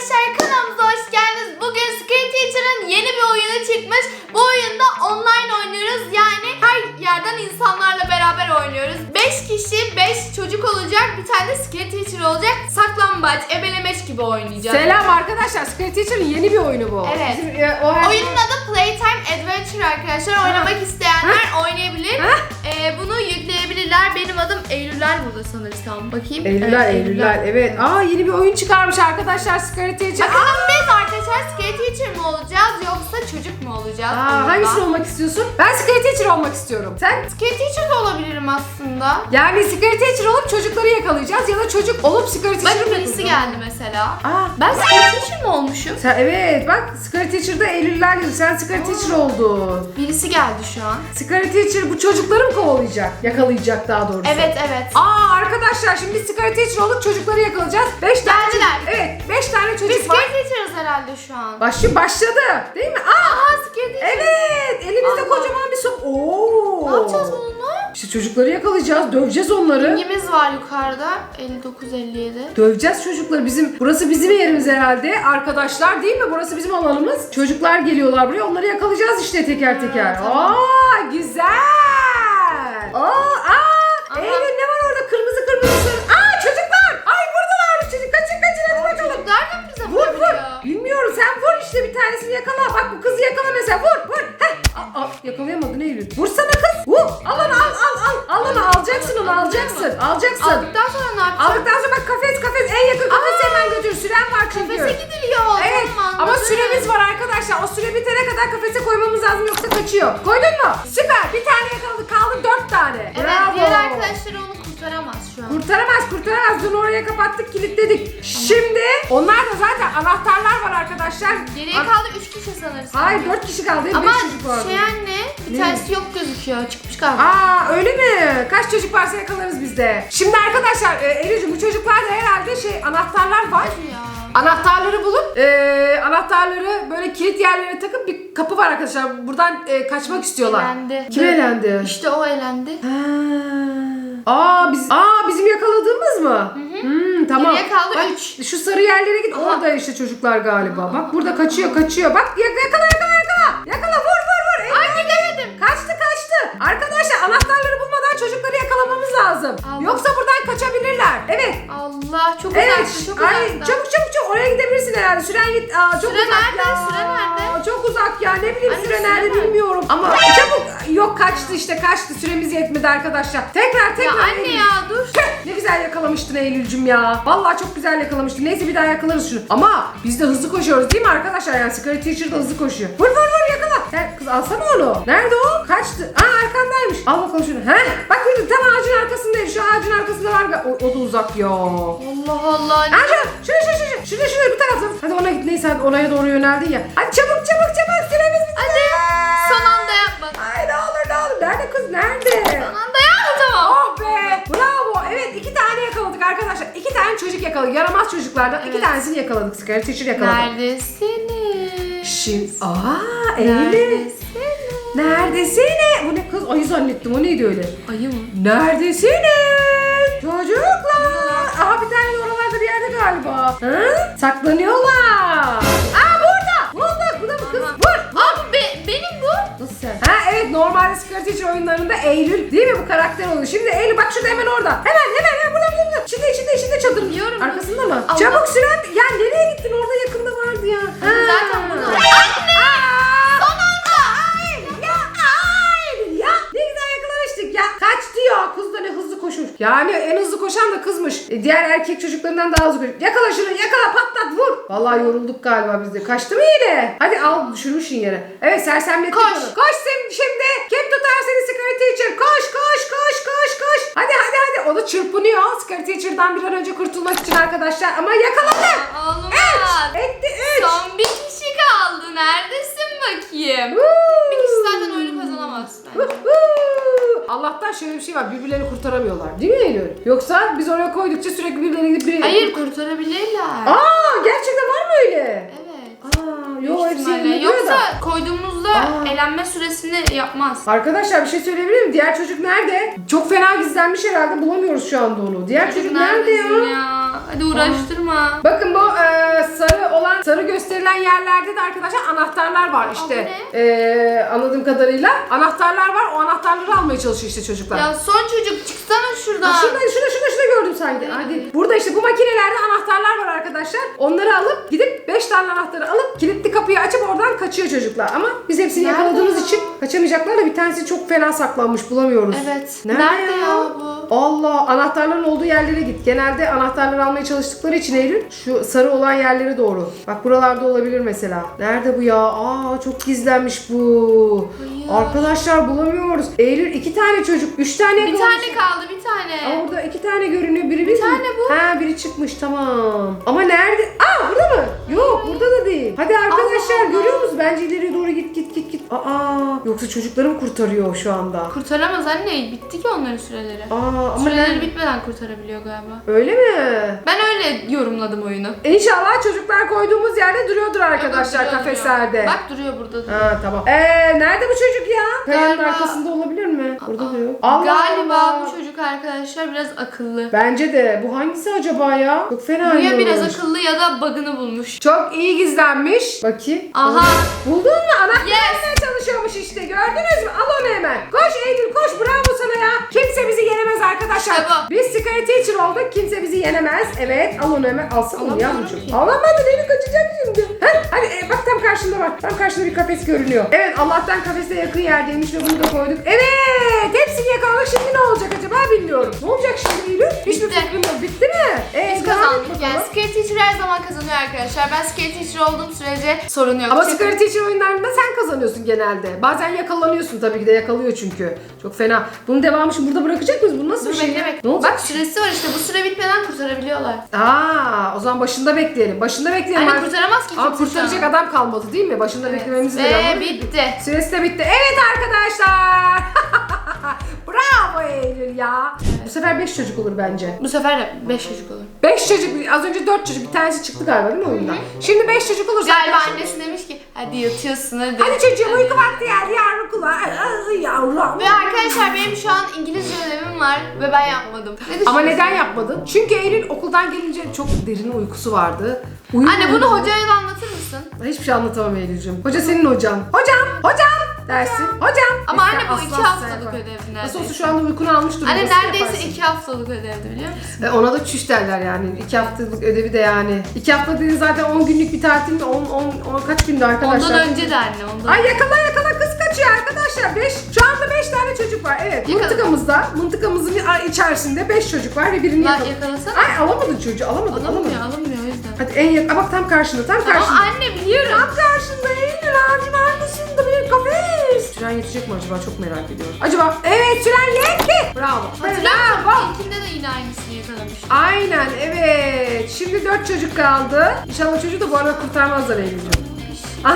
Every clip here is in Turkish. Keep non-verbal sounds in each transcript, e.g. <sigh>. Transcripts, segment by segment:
Arkadaşlar kanalımıza hoş geldiniz. Bugün Screen Teacher'ın yeni bir oyunu çıkmış. Bu oyunda online oynuyoruz. Yani her yerden insanlarla beraber oynuyoruz. 5 kişi, 5 çocuk olacak. Bir tane de Screen Teacher olacak. Saklambaç, ebelemeç gibi oynayacağız. Selam arkadaşlar. Screen Teacher'ın yeni bir oyunu bu. Evet. Bizim, e, o her Oyunun adı Playtime Adventure arkadaşlar. Oynamak isteyenler oynayabilir. Ee, bunu yükleyebilirler. Benim adım Eylüller burada sanırsam. Bakayım. Eylüller, Evet, Eylüller. Evet. Aa yeni bir oyun çıkarmış arkadaşlar Screen Teacher. Bakalım biz arkadaşlar Screen Teacher mi olacağız yoksa çocuk mu olacağız? Aa, hangisini olmak istiyorsun? Ben Screen Teacher olmak istiyorum. Sen? Screen Teacher de olabilirim aslında. Yani Screen Teacher olup çocukları yakalayacağız ya da çocuk olup Screen Teacher'ı Bakın birisi geldi mesela. Aa, Ben Screen Teacher mi olmuşum? sen, evet bak Screen Teacher'da Eylüller yazıyor. Sen Screen Teacher oldun. Birisi geldi şu an. Screen Teacher bu çocukları mı kovalayacak? Yakalayacak daha doğrusu. Evet evet. Aa arkadaşlar şimdi biz Screen Teacher olduk çocukları yakalayacağız. 5 tane Geldiler. Evet 5 tane çocuk Biz var. Screen Teacher'ız herhalde şu an. Başı başladı. Değil mi? Aa! Aha Teacher. Evet. Elimizde Allah. kocaman bir su. Oo. Ne yapacağız bununla? İşte çocukları yakalayacağız. Döveceğiz onları. Pingimiz var yukarıda. 59-57. Döveceğiz çocukları. Bizim burası bizim yerimiz herhalde. Arkadaşlar değil mi? Burası bizim alanımız. Çocuklar geliyorlar buraya. Onları yakalayacağız işte teker teker. tamam. Aa, güzel. Aa. Bir tanesini yakala. Bak bu kızı yakala mesela. Vur vur. Heh. Aa, aa, yakalayamadın Eylül. Vursana kız. Vur. Al onu al al al. Al onu alacaksın onu alacaksın. Alacaksın. Aldıktan sonra ne yapacağız? Aldıktan sonra bak kafes kafes en yakın kafese hemen götür. Süren var çünkü. Kafese gidiliyor. Evet Tamam, ama süremiz var arkadaşlar. O süre bitene kadar kafese koymamız lazım yoksa kaçıyor. Koydun mu? Süper. Bir tane yakaladık. Kaldı dört tane. Evet Bravo. diğer arkadaşları onu kurtaramaz şu an. Kurtaramaz kurtaramaz. Dün oraya kapattık kilitledik. Şimdi onlar da anahtarlar var arkadaşlar. Geriye An- kaldı 3 kişi sanırsam. Hayır dört kişi kaldı. Ama çocuk vardı. şey anne bir Ne? tanesi yok gözüküyor. Çıkmış galiba. Aa öyle mi? Kaç çocuk varsa yakalarız biz de. Şimdi arkadaşlar e, Eylül'cüm bu çocuklarda herhalde şey anahtarlar var. Ya. Anahtarları bulup e, anahtarları böyle kilit yerlere takıp bir kapı var arkadaşlar. Buradan e, kaçmak istiyorlar. Elendi. Kim elendi? İşte o elendi. Ha. Aa biz aa bizim yakaladığımız mı? Hmm, tamam. Geriye kaldı Bak, üç. Şu sarı yerlere git. Aha. Orada işte çocuklar galiba. Bak burada kaçıyor kaçıyor. Bak yak- yakala yakala yakala. Yakala vur vur vur. Ay gidemedim. Kaçtı kaçtı. Arkadaşlar anahtarları bulmadan çocukları yakalamamız lazım. Allah. Yoksa buradan kaçabilirler. Evet. Allah çok Evet. uzaktı çok Ay uzakta. çabuk çabuk çabuk oraya gidebilirsin herhalde. Süren git. Aa, çok Süre uzak nerede? ya. Süre nerede? Çok uzak ya. Ne bileyim Anne, süre süre nerede nerede? bilmiyorum. Ama çabuk. Yok kaçtı işte kaçtı. Süremiz yetmedi arkadaşlar. Tekrar Ya tekrar. anne Eylül. ya dur. Ne güzel yakalamıştın Eylül'cüm ya. Vallahi çok güzel yakalamıştın. Neyse bir daha yakalarız şunu. Ama biz de hızlı koşuyoruz değil mi arkadaşlar? Yani Scary Teacher da hızlı koşuyor. Vur vur vur yakala. Sen kız alsana onu. Nerede o? Kaçtı. Aa arkandaymış. Al bakalım şunu. Heh. Bak yürü tam ağacın arkasındayım. Şu ağacın arkasında var. O, o da uzak ya. Allah Allah. Aa şurada. Şurada şurada şurada. Şurada şurada bu tarafta. Hadi ona git. Neyse hadi oraya doğru yöneldin ya. Hadi çabuk çabuk çabuk. Süremiz bitti. Hadi. Son anda yapma. Ay ne olur ne olur. Nerede kız? Nerede? Son anda yapma tamam. Oh be! Bravo! Evet iki tane yakaladık arkadaşlar. İki tane çocuk yakaladık. Yaramaz çocuklardan iki Evet. tanesini yakaladık. Scary Teacher yakaladık. Neredesiniz? Şimdi... Aa Eylül! Neredesiniz? Neredesiniz? Bu ne kız? Ayı zannettim. O neydi öyle? Ayı mı? Neredesiniz? Çocuklar! Aha bir tane oralarda bir yerde galiba. Hı? Saklanıyorlar. Aa burada! Bulduk! Bu da mı kız? Vur! Aa bu be- benim bu. Nasıl sen? Ha evet normalde Scary Teacher oyunlarında Eylül değil mi bu karakter oluyor. Şimdi Eylül bak şurada hemen orada. Hemen hemen hemen burada burada. İçinde içinde içinde çadırın. Biliyorum. Arkasında mı? Allah. Çabuk süren. Ya nereye gittin? Orada yakında vardı ya. Zaten koşmuş. Yani en hızlı koşan da kızmış. E, diğer erkek çocuklarından daha hızlı koşuyor. Yakala şunu yakala patlat vur. Vallahi yorulduk galiba biz de. Kaçtı mı yine? Hadi al düşürmüşsün yere. Evet sersemlettik Koş. onu. Koş sen şimdi. Kim tutar seni Scary Teacher? Koş koş koş koş koş. Hadi hadi hadi. O da çırpınıyor. Scary Teacher'dan bir an önce kurtulmak için arkadaşlar. Ama yakaladı. Olmaz. Üç. Etti üç. Son bir kişi kaldı. Neredesin bakayım? Woo. Bir kişi zaten oyunu kazanamaz. bence. Woohoo! Allah'tan şöyle bir şey var. Birbirlerini kurtaramıyorlar. Değil mi Eylül? Yoksa biz oraya koydukça sürekli birilerine gidip biri... Hayır kurtarabilirler. Aa gerçekten var mı öyle? Evet. Aa yok hepsi duruyor Yoksa da. Koyduğumuzda Aa. elenme süresini yapmaz. Arkadaşlar bir şey söyleyebilir miyim? Diğer çocuk nerede? Çok fena gizlenmiş herhalde. Bulamıyoruz şu anda onu. Diğer çocuk, nerede ya? Ya? Hadi uğraştırma. Bakın bu e, sarı gösterilen yerlerde de arkadaşlar anahtarlar var işte. Ee, anladığım kadarıyla anahtarlar var. O anahtarları almaya çalışıyor işte çocuklar. Ya son çocuk çıksana şuradan. Ha, Şurada, şurada, şurada, şurada gördüm sanki. Hadi. Burada işte bu makinelerde anahtarlar var arkadaşlar. Onları alıp gidip 5 tane anahtarı alıp kilitli kapıyı açıp oradan kaçıyor çocuklar. Ama biz hepsini Nerede yakaladığımız ya? için kaçamayacaklar da bir tanesi çok fena saklanmış bulamıyoruz. Evet. Nerede, Nerede, ya? ya? bu? Allah anahtarların olduğu yerlere git. Genelde anahtarları almaya çalıştıkları için Eylül şu sarı olan yerlere doğru. Bak buralarda olabilir mesela. Nerede bu ya? Aa çok gizlenmiş bu. Hayır. Arkadaşlar bulamıyoruz. Eylül iki tane çocuk, üç tane Bir yakalamış. tane kaldı bir tane. Ama burada iki tane görünüyor. Biri bir tane bu. Ha biri çıkmış tamam. Ama nerede? Aa burada mı? Yok burada da değil. Hadi arkadaşlar Allah Allah. görüyor musunuz? Bence ileriye doğru git git git git. Aa yoksa çocukları mı kurtarıyor şu anda? Kurtaramaz anne. Bitti ki onların süreleri. Aa ama Süreleri nerede? bitmeden kurtarabiliyor galiba. Öyle mi? Ben öyle yorumladım oyunu. İnşallah çocuklar koyduğumuz yerde duruyordur arkadaşlar Duruyor, kafeslerde. duruyor. Bak duruyor burada. duruyor. Ha tamam. Ee nerede bu çocuk ya? Kayanın Galiba- arkasında olabilir mi? Burada Aa, da yok. Allah Galiba Allah. bu çocuk arkadaşlar biraz akıllı. Bence de. Bu hangisi acaba ya? Çok fena Bu ya biraz akıllı ya da bug'ını bulmuş. Çok iyi gizlenmiş. Bakayım. Aha. Buldun mu? Anahtar Yes. çalışıyormuş işte. Gördünüz mü? Al onu hemen. Koş Eylül koş. Bravo sana ya. Kimse bizi yenemez arkadaşlar. İşte bu. Biz Sky Teacher olduk. Kimse bizi yenemez. Evet. Al onu hemen. Alsana onu Alamıyorum yavrucuğum. ki. Alamadın. Kaçacak şimdi. Heh, hadi e, bak tam karşında var. Tam karşında bir kafes görünüyor. Evet Allah'tan kafese yakın yerdeymiş ve bunu da koyduk. Evet. Hepsini yakaladık. Şimdi ne olacak acaba bilmiyorum. Ne olacak şimdi Eylül? Hiçbir Bitti. fikrim yok. Bitti mi? Ee, Biz kazandık. Yani Scare Teacher her zaman kazanıyor arkadaşlar. Ben Scare Teacher olduğum sürece sorun yok. Ama Çünkü- Teacher oyunlarında sen kazanıyorsun genelde. Bazen yakalanıyorsun tabii ki de yakalıyor çünkü. Çok fena. Bunun devamı şimdi burada bırakacak mıyız? Bu nasıl Dur bir şey? bekle ya? bekle. Ne olacak? Bak süresi var işte. Bu süre bitmeden kurtarabiliyorlar. Aa, o zaman başında bekleyelim. Başında bekleyelim. Ar- kurtaramaz ki kimse kurtaracak adam kalmadı değil mi? Başında beklememiz de Ve lazım. bitti. Süresi de bitti. Evet arkadaşlar. <laughs> Bravo Eylül ya. Bu sefer 5 çocuk olur bence. Bu sefer de 5 çocuk olur. 5 çocuk, az önce 4 çocuk. Bir tanesi çıktı galiba değil mi oyundan? Şimdi 5 çocuk olursa Galiba annesi demiş ki hadi yatıyorsun hadi. Hadi çocuğum uyku vakti geldi yavru kulağı. Ay, Yavrum. Ve arkadaşlar benim şu an İngilizce ödevim var ve ben yapmadım. Ne Ama neden yapmadın? Çünkü Eylül okuldan gelince çok derin uykusu vardı. Uyum Anne bunu hocaya da anlatır mısın? Hiçbir şey anlatamam Eylül'cüğüm. Hoca senin hocan. Hocam, hocam dersin. Hocam. Ama anne bu asla 2 asla haftalık yapar. ödev neredeyse. Nasıl olsa şu anda uykunu almış durumda. Anne Nasıl neredeyse yaparsın? 2 haftalık ödevdi biliyor musun? E ona da çüş derler yani. İki haftalık ödevi de yani. İki hafta dediğin zaten 10 günlük bir tatil mi? 10, 10, 10 kaç gündü arkadaşlar? Ondan önce de anne ondan. Ay yakala yakala kız kaçıyor arkadaşlar. Beş, şu anda 5 tane çocuk var. Evet. Yakala. Mıntıkamızda, mıntıkamızın içerisinde 5 çocuk var ve birini yakaladı. yakalasana. Ay alamadın çocuğu alamadın. Alamıyor alamıyor. Hadi en yakın. Bak tam karşında tam Ama karşında. anne biliyorum. Tam karşında Eylül ağacın arkasında bir kafes. Süren yetecek mi acaba çok merak ediyorum. Acaba evet süren yetti. Bravo. Hatırlıyor Bravo. musun? İlkinde de yine aynısını yakalamıştım. Aynen evet. Şimdi dört çocuk kaldı. İnşallah çocuğu da bu arada kurtarmazlar Eylül'cüğüm. Aha!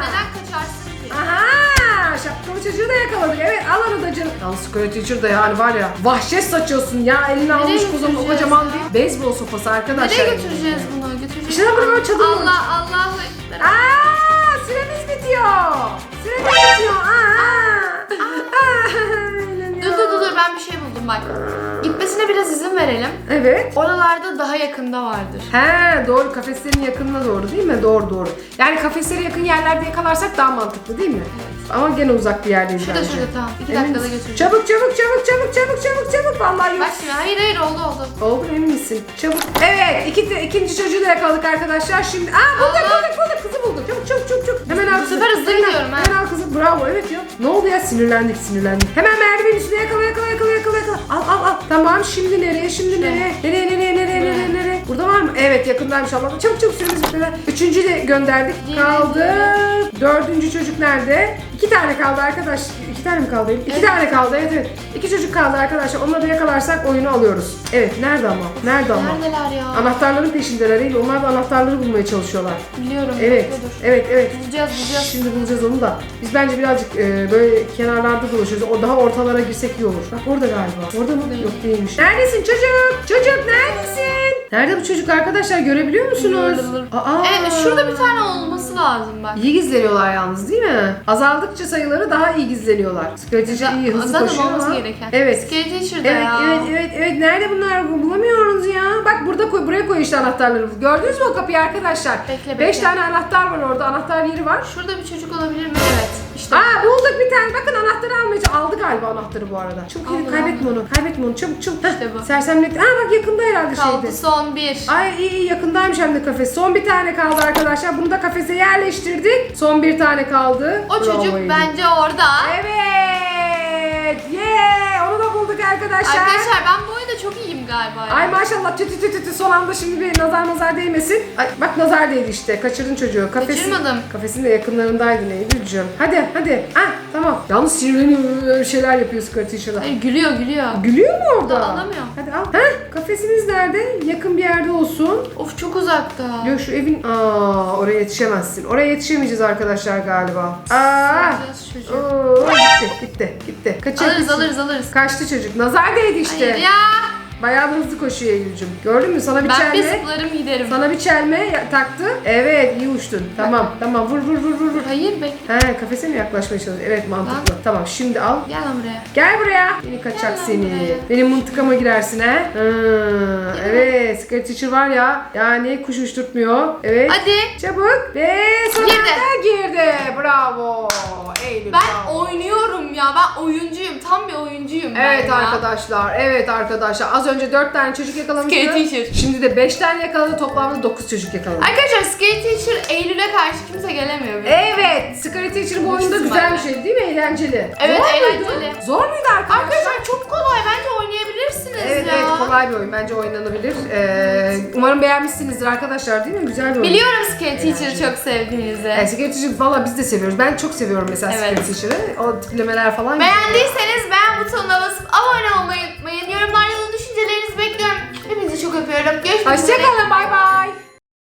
Neden kaçarsın ki? Aha! Şapkalı çocuğu da yakaladık. Evet al onu da canım. Yalnız Scarlet Teacher da yani var ya vahşet saçıyorsun ya. Eline almış kocaman, kocaman bir beyzbol sopası arkadaşlar. Nereye götüreceğiz bunu? İşte lan buraya çadır. Allah Allahu Ekber. Aa, süremiz bitiyor. Süremiz bitiyor. Aa. Dur dur dur ben bir şey buldum bak. Gitmesine biraz izin verelim. Evet. Oralarda daha yakında vardır. He doğru kafeslerin yakınına doğru değil mi? Doğru doğru. Yani kafeslere yakın yerlerde yakalarsak daha mantıklı değil mi? Ama gene uzak bir yerdeyiz Şurada bence. şurada tamam. İki Emin dakikada misin? götüreceğiz. Çabuk çabuk çabuk çabuk çabuk çabuk çabuk. Vallahi yok. Bak şimdi hayır hayır oldu oldu. Oldu emin misin? Çabuk. Evet iki, ikinci çocuğu da yakaladık arkadaşlar. Şimdi aa bulduk Allah. bulduk bulduk kızı bulduk. Çabuk çabuk çabuk çabuk. Hemen al Bu kızı. sefer hızlı Hemen al, gidiyorum ha. Hemen al kızı. Bravo evet ya. Ne oldu ya sinirlendik sinirlendik. Hemen merdivenin üstüne yakala yakala yakala yakala yakala. Al al al. Tamam şimdi nereye şimdi nereye? Nereye nereye nereye nereye nereye? Burada var mı? Evet yakındaymış Allah. Çabuk çabuk süremiz bitmeden. Üçüncüyü de gönderdik. Kaldı. Dördüncü çocuk nerede? İki tane kaldı arkadaş. İki tane mi kaldı? İki Evet. tane kaldı evet evet. İki çocuk kaldı arkadaşlar. Onları da yakalarsak oyunu alıyoruz. Evet nerede ama? Nerede ama? Neredeler ya? Anahtarların peşindeler değil? Onlar da anahtarları bulmaya çalışıyorlar. Biliyorum. Evet, bekle dur. evet, evet. Bulacağız bulacağız. Şimdi bulacağız onu da. Biz bence birazcık e, böyle kenarlarda dolaşıyoruz. O daha ortalara girsek iyi olur. Bak orada galiba. Orada mı? Değil. Yok değilmiş. Neredesin çocuk? Çocuk neredesin? Nerede bu çocuk arkadaşlar görebiliyor musunuz? Gördüm. Aa. Evet şurada bir tane olması lazım bak. İyi gizleniyorlar yalnız değil mi? Azaldıkça sayıları daha iyi gizleniyorlar. Strateji iyi hızlı Zaten koşuyor olması ama. gereken. Evet. Skate Teacher'da Evet, ya. evet, evet, evet. Nerede bunlar? Bulamıyoruz ya. Bak burada koy, buraya koy işte anahtarları. Gördünüz mü o kapıyı arkadaşlar? Bekle, Beş bekle. tane anahtar var orada. Anahtar yeri var. Şurada bir çocuk olabilir mi? Evet. İşte Aa bulduk bir tane. Bakın anahtarı almaya aldı galiba anahtarı bu arada. Çabuk Aldı, gidin kaybetme onu. Kaybetme onu. Çabuk çabuk. İşte bu. Sersemlet. Aa bak yakında herhalde kaldı şeydi. son bir. Ay iyi iyi yakındaymış hem de kafes. Son bir tane kaldı arkadaşlar. Bunu da kafese yerleştirdik. Son bir tane kaldı. O çocuk Bravo bence orada. Evet. Yeah. Onu da bulduk arkadaşlar. Arkadaşlar ben bu galiba ya. Ay maşallah tütü tütü tütü son anda şimdi bir nazar nazar değmesin. Ay, bak nazar değdi işte. Kaçırdın çocuğu. Kafesin, Kaçırmadım. Kafesin de yakınlarındaydın Eylül'cüğüm. Hadi hadi. Ah tamam. Yalnız sinirleniyor şeyler yapıyor Skirt Teacher'da. Hayır gülüyor gülüyor. Gülüyor mu orada? Al- alamıyor. Hadi al. Heh, kafesiniz nerede? Yakın bir yerde olsun. Of çok uzakta. Yok şu evin... Aa oraya yetişemezsin. Oraya yetişemeyeceğiz arkadaşlar galiba. Aa. Çocuğu. Oo, gitti gitti gitti. Alırız Kaçırmışsın. alırız alırız. Kaçtı çocuk. Nazar değdi işte. Hayır ya. Bayağı da hızlı koşuyor Eylül'cüm. Gördün mü? Sana bir Ben çelme. zıplarım giderim. Sana bir çelme ya- taktı. Evet iyi uçtun. Tamam tamam vur vur vur vur. vur. Hayır be. He kafese mi yaklaşmaya çalışıyor? Evet mantıklı. Tamam şimdi al. Gel lan buraya. Gel buraya. Yeni kaçak Gel seni. buraya. Benim mıntıkama girersin he. Hı, evet Skirt Teacher var ya. Yani kuş uçturtmuyor. Evet. Hadi. Çabuk. Ve son Girdi. girdi. Bravo. Eylül Ben bravo. oynuyorum ya. Ben oyuncuyum. Tam bir oyuncuyum ben Evet ya. arkadaşlar, evet arkadaşlar. Az önce 4 tane çocuk yakalamıştı. Skate teacher. Şimdi de 5 tane yakaladı. Toplamda 9 çocuk yakaladı. Arkadaşlar Skate Teacher Eylül'e karşı kimse gelemiyor. benim. Evet, Skirt Teacher bu oyunda güzel bir şey değil mi? Eğlenceli. Evet, Zor eğlenceli. Muydu? Zor muydu arkadaşlar? Arkadaşlar çok kolay. Bence oynayabilirsiniz Evet, ya. evet kolay bir oyun. Bence oynanabilir. Ee, umarım beğenmişsinizdir arkadaşlar değil mi? Güzel bir oyun. Biliyorum Skate Teacher'ı çok sevdiğinizi. Evet, Skirt Teacher valla biz de seviyoruz. Ben çok seviyorum mesela Evet. Skirt Teacher'ı. O tiplemeler falan. Beğendiyseniz beğen butonuna basıp abone olmayı öpüyorum. Görüşmek üzere. Hoşçakalın, bay bay.